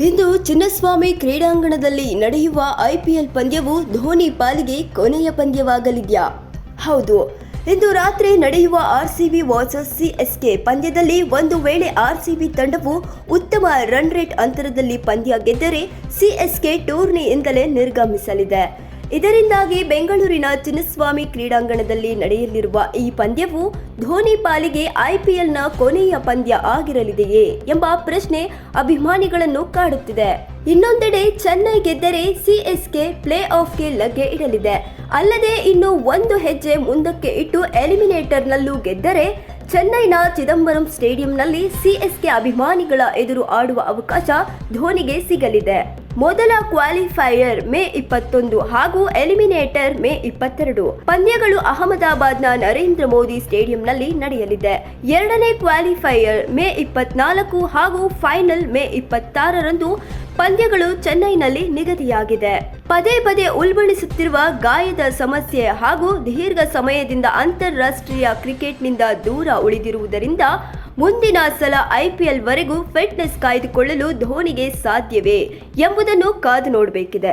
ಇಂದು ಚಿನ್ನಸ್ವಾಮಿ ಕ್ರೀಡಾಂಗಣದಲ್ಲಿ ನಡೆಯುವ ಐಪಿಎಲ್ ಪಂದ್ಯವು ಧೋನಿ ಪಾಲಿಗೆ ಕೊನೆಯ ಪಂದ್ಯವಾಗಲಿದೆಯಾ? ಹೌದು. ಇಂದು ರಾತ್ರಿ ನಡೆಯುವ ಆರ್ಸಿಬಿ ವರ್ಸಸ್ ಸಿಎಸ್ಕೆ ಪಂದ್ಯದಲ್ಲಿ ಒಂದು ವೇಳೆ ಆರ್ಸಿಬಿ ತಂಡವು ಉತ್ತಮ ರನ್ ರೇಟ್ ಅಂತರದಲ್ಲಿ ಪಂದ್ಯ ಗೆದ್ದರೆ ಸಿಎಸ್ಕೆ ಟೂರ್ನಿಯಿಂದಲೇ ನಿರ್ಗಮಿಸಲಿದೆ. ಇದರಿಂದಾಗಿ ಬೆಂಗಳೂರಿನ ಚಿನ್ನಸ್ವಾಮಿ ಕ್ರೀಡಾಂಗಣದಲ್ಲಿ ನಡೆಯಲಿರುವ ಈ ಪಂದ್ಯವು ಧೋನಿ ಪಾಲಿಗೆ ಐಪಿಎಲ್ನ ಕೊನೆಯ ಪಂದ್ಯ ಆಗಿರಲಿದೆಯೇ ಎಂಬ ಪ್ರಶ್ನೆ ಅಭಿಮಾನಿಗಳನ್ನು ಕಾಡುತ್ತಿದೆ. ಇನ್ನೊಂದೆಡೆ ಚೆನ್ನೈ ಗೆದ್ದರೆ ಸಿಎಸ್ಕೆ ಪ್ಲೇ ಆಫ್ಗೆ ಲಗ್ಗೆ ಇಡಲಿದೆ. ಅಲ್ಲದೆ ಇನ್ನು ಒಂದು ಹೆಜ್ಜೆ ಮುಂದಕ್ಕೆ ಇಟ್ಟು ಎಲಿಮಿನೇಟರ್ನಲ್ಲೂ ಗೆದ್ದರೆ ಚೆನ್ನೈನ ಚಿದಂಬರಂ ಸ್ಟೇಡಿಯಂನಲ್ಲಿ ಸಿಎಸ್ಕೆ ಅಭಿಮಾನಿಗಳ ಎದುರು ಆಡುವ ಅವಕಾಶ ಧೋನಿಗೆ ಸಿಗಲಿದೆ. ಮೊದಲ ಕ್ವಾಲಿಫೈಯರ್ ಮೇ ಇಪ್ಪತ್ತೊಂದು ಹಾಗೂ ಎಲಿಮಿನೇಟರ್ ಮೇ ಇಪ್ಪತ್ತೆರಡು. ಪಂದ್ಯಗಳು ಅಹಮದಾಬಾದ್ನ ನರೇಂದ್ರ ಮೋದಿ ಸ್ಟೇಡಿಯಂನಲ್ಲಿ ನಡೆಯಲಿದೆ. ಎರಡನೇ ಕ್ವಾಲಿಫೈಯರ್ ಮೇ ಇಪ್ಪತ್ನಾಲ್ಕು ಹಾಗೂ ಫೈನಲ್ ಮೇ ಇಪ್ಪತ್ತಾರರಂದು ಪಂದ್ಯಗಳು ಚೆನ್ನೈನಲ್ಲಿ ನಿಗದಿಯಾಗಿದೆ. ಪದೇ ಪದೇ ಉಲ್ಬಣಿಸುತ್ತಿರುವ ಗಾಯದ ಸಮಸ್ಯೆ ಹಾಗೂ ದೀರ್ಘ ಸಮಯದಿಂದ ಅಂತಾರಾಷ್ಟ್ರೀಯ ಕ್ರಿಕೆಟ್ನಿಂದ ದೂರ ಉಳಿದಿರುವುದರಿಂದ ಮುಂದಿನ ಸಲ ಐಪಿಎಲ್ ವರೆಗೂ ಫಿಟ್ನೆಸ್ ಕಾಯ್ದುಕೊಳ್ಳಲು ಧೋನಿಗೆ ಸಾಧ್ಯವೇ ಎಂಬುದನ್ನು ಕಾದು ನೋಡಬೇಕಿದೆ.